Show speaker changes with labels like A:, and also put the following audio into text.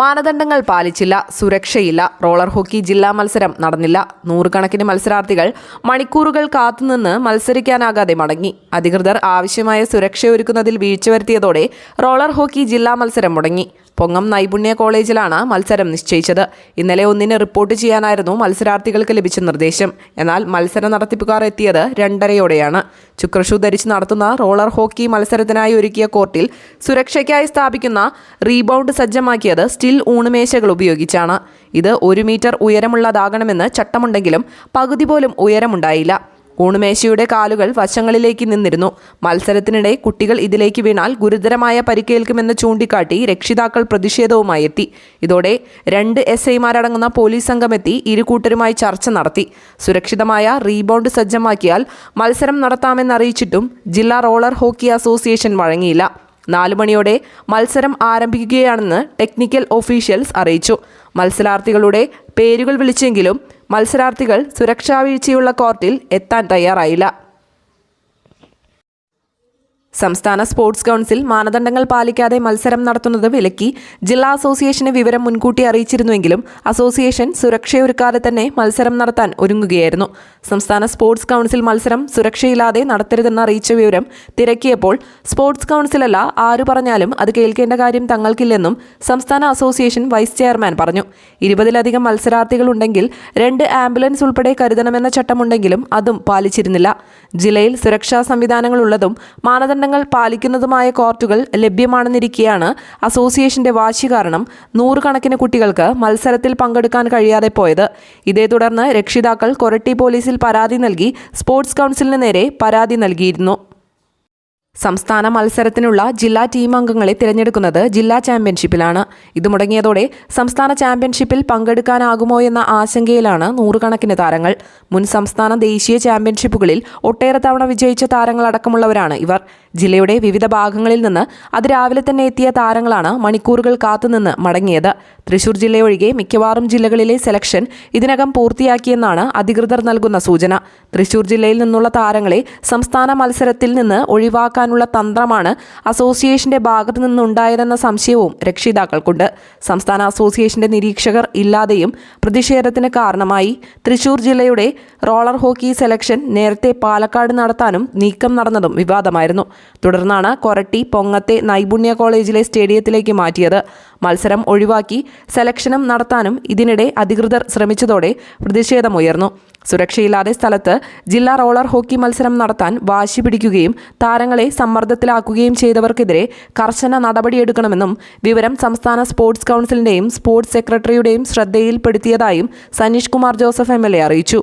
A: മാനദണ്ഡങ്ങൾ പാലിച്ചില്ല സുരക്ഷയില്ല roller hockey ജില്ലാ മത്സരം നടന്നില്ല. നൂറുകണക്കിന് മത്സരാർത്ഥികൾ മണിക്കൂറുകൾ കാത്തുനിന്ന് മത്സരിക്കാനാകാതെ മടങ്ങി. അധികൃതർ ആവശ്യമായ സുരക്ഷയൊരുക്കുന്നതിൽ വീഴ്ച വരുത്തിയതോടെ റോളർ ഹോക്കി ജില്ലാ മത്സരം മുടങ്ങി. പൊങ്ങം നൈപുണ്യ കോളേജിലാണ് മത്സരം നിശ്ചയിച്ചത്. ഇന്നലെ ഒന്നിന് റിപ്പോർട്ട് ചെയ്യാനായിരുന്നു മത്സരാർത്ഥികൾക്ക് ലഭിച്ച നിർദ്ദേശം. എന്നാൽ മത്സര നടത്തിപ്പുകാർ എത്തിയത് രണ്ടരയോടെയാണ്. ചുക്രഷു ധരിച്ച് നടത്തുന്ന റോളർ ഹോക്കി മത്സരത്തിനായി ഒരുക്കിയ കോർട്ടിൽ സുരക്ഷയ്ക്കായി സ്ഥാപിക്കുന്ന റീബൗണ്ട് സജ്ജമാക്കിയത് സ്റ്റിൽ ഊണുമേശകൾ ഉപയോഗിച്ചാണ്. ഇത് ഒരു മീറ്റർ ഉയരമുള്ളതാകണമെന്ന് ചട്ടമുണ്ടെങ്കിലും പകുതി പോലും ഉയരമുണ്ടായില്ല. ഊണുമേശയുടെ കാലുകൾ വശങ്ങളിലേക്ക് നിന്നിരുന്നു. മത്സരത്തിനിടെ കുട്ടികൾ ഇതിലേക്ക് വീണാൽ ഗുരുതരമായ പരിക്കേൽക്കുമെന്ന് ചൂണ്ടിക്കാട്ടി രക്ഷിതാക്കൾ പ്രതിഷേധവുമായി എത്തി. ഇതോടെ രണ്ട് എസ് ഐമാരടങ്ങുന്ന പോലീസ് സംഘമെത്തി എത്തി കൂട്ടരുമായി ചർച്ച നടത്തി. സുരക്ഷിതമായ റീബൗണ്ട് സജ്ജമാക്കിയാൽ മത്സരം നടത്താമെന്നറിയിച്ചിട്ടും ജില്ലാ റോളർ ഹോക്കി അസോസിയേഷൻ വഴങ്ങിയില്ല. നാലു മണിയോടെ മത്സരം ആരംഭിക്കുകയാണെന്ന് ടെക്നിക്കൽ ഓഫീഷ്യൽസ് അറിയിച്ചു. മത്സരാർത്ഥികളുടെ പേരുകൾ വിളിച്ചെങ്കിലും മത്സരാർത്ഥികൾ സുരക്ഷാ വീഴ്ചയുള്ള കോർട്ടിൽ എത്താൻ തയ്യാറായില്ല സംസ്ഥാന സ്പോർട്സ് കൗൺസിൽ മാനദണ്ഡങ്ങൾ പാലിക്കാതെ മത്സരം നടത്തുന്നത് വിലക്കി ജില്ലാ അസോസിയേഷന് വിവരം മുൻകൂട്ടി അറിയിച്ചിരുന്നുവെങ്കിലും അസോസിയേഷൻ സുരക്ഷയൊരുക്കാതെ തന്നെ മത്സരം നടത്താൻ ഒരുങ്ങുകയായിരുന്നു. സംസ്ഥാന സ്പോർട്സ് കൗൺസിൽ മത്സരം സുരക്ഷയില്ലാതെ നടത്തരുതെന്ന് അറിയിച്ച വിവരം തിരക്കിയപ്പോൾ സ്പോർട്സ് കൗൺസിലല്ല ആര് പറഞ്ഞാലും അത് കേൾക്കേണ്ട കാര്യം തങ്ങൾക്കില്ലെന്നും സംസ്ഥാന അസോസിയേഷൻ വൈസ് ചെയർമാൻ പറഞ്ഞു. ഇരുപതിലധികം മത്സരാർത്ഥികളുണ്ടെങ്കിൽ രണ്ട് ആംബുലൻസ് ഉൾപ്പെടെ കരുതണമെന്ന ചട്ടമുണ്ടെങ്കിലും അതും പാലിച്ചിരുന്നില്ല. ജില്ലയിൽ സുരക്ഷാ സംവിധാനങ്ങളുള്ളതും മാനദണ്ഡങ്ങൾ പാലിക്കുന്നതുമായ കോർട്ടുകൾ ലഭ്യമാണെന്നിരിക്കെയാണ് അസോസിയേഷന്റെ വാശി കാരണം നൂറുകണക്കിന് കുട്ടികൾക്ക് മത്സരത്തിൽ പങ്കെടുക്കാൻ കഴിയാതെ പോയത്. ഇതേ തുടർന്ന് രക്ഷിതാക്കൾ കൊരട്ടി പോലീസിൽ പരാതി നൽകി സ്പോർട്സ് കൗൺസിലിന് നേരെ പരാതി നൽകിയിരുന്നു. സംസ്ഥാന മത്സരത്തിനുള്ള ജില്ലാ ടീം അംഗങ്ങളെ തിരഞ്ഞെടുക്കുന്നത് ജില്ലാ ചാമ്പ്യൻഷിപ്പിലാണ്. ഇത് മുടങ്ങിയതോടെ സംസ്ഥാന ചാമ്പ്യൻഷിപ്പിൽ പങ്കെടുക്കാനാകുമോ എന്ന ആശങ്കയിലാണ് നൂറുകണക്കിന് താരങ്ങൾ. മുൻ സംസ്ഥാന ദേശീയ ചാമ്പ്യൻഷിപ്പുകളിൽ ഒട്ടേറെ തവണ വിജയിച്ച താരങ്ങളടക്കമുള്ളവരാണ് ഇവർ. ജില്ലയുടെ വിവിധ ഭാഗങ്ങളിൽ നിന്ന് അതിരാവിലെ തന്നെ എത്തിയ താരങ്ങളാണ് മണിക്കൂറുകൾ കാത്തുനിന്ന് മടങ്ങിയത്. തൃശൂർ ജില്ലയൊഴികെ മിക്കവാറും ജില്ലകളിലെ സെലക്ഷൻ ഇതിനകം പൂർത്തിയാക്കിയെന്നാണ് അധികൃതർ നൽകുന്ന സൂചന. തൃശൂർ ജില്ലയിൽ നിന്നുള്ള താരങ്ങളെ സംസ്ഥാന മത്സരത്തിൽ നിന്ന് ഒഴിവാക്കാനുള്ള തന്ത്രമാണ് അസോസിയേഷന്റെ ഭാഗത്തു നിന്നുണ്ടായതെന്ന സംശയവും രക്ഷിതാക്കൾക്കുണ്ട്. സംസ്ഥാന അസോസിയേഷന്റെ നിരീക്ഷകർ ഇല്ലാതെയും പ്രതിഷേധത്തിന് കാരണമായി തൃശൂർ ജില്ലയുടെ റോളർ ഹോക്കി സെലക്ഷൻ നേരത്തെ പാലക്കാട് നടത്താനും നീക്കം നടന്നതും വിവാദമായിരുന്നു. തുടർന്നാണ് കൊരട്ടി പൊങ്ങത്തെ നൈപുണ്യ കോളേജിലെ സ്റ്റേഡിയത്തിലേക്ക് മാറ്റിയത്. മത്സരം ഒഴിവാക്കി സെലക്ഷനും നടത്താനും ഇതിനിടെ അധികൃതർ ശ്രമിച്ചതോടെ പ്രതിഷേധമുയർന്നു. സുരക്ഷയില്ലാതെ സ്ഥലത്ത് ജില്ലാ റോളർ ഹോക്കി മത്സരം നടത്താൻ വാശി പിടിക്കുകയും താരങ്ങളെ സമ്മർദ്ദത്തിലാക്കുകയും ചെയ്തവർക്കെതിരെ കർശന നടപടിയെടുക്കണമെന്നും വിവരം സംസ്ഥാന സ്പോർട്സ് കൗൺസിലിന്റെയും സ്പോർട്സ് സെക്രട്ടറിയുടെയും ശ്രദ്ധയിൽപ്പെടുത്തിയതായും സനീഷ് കുമാർ ജോസഫ് എം അറിയിച്ചു.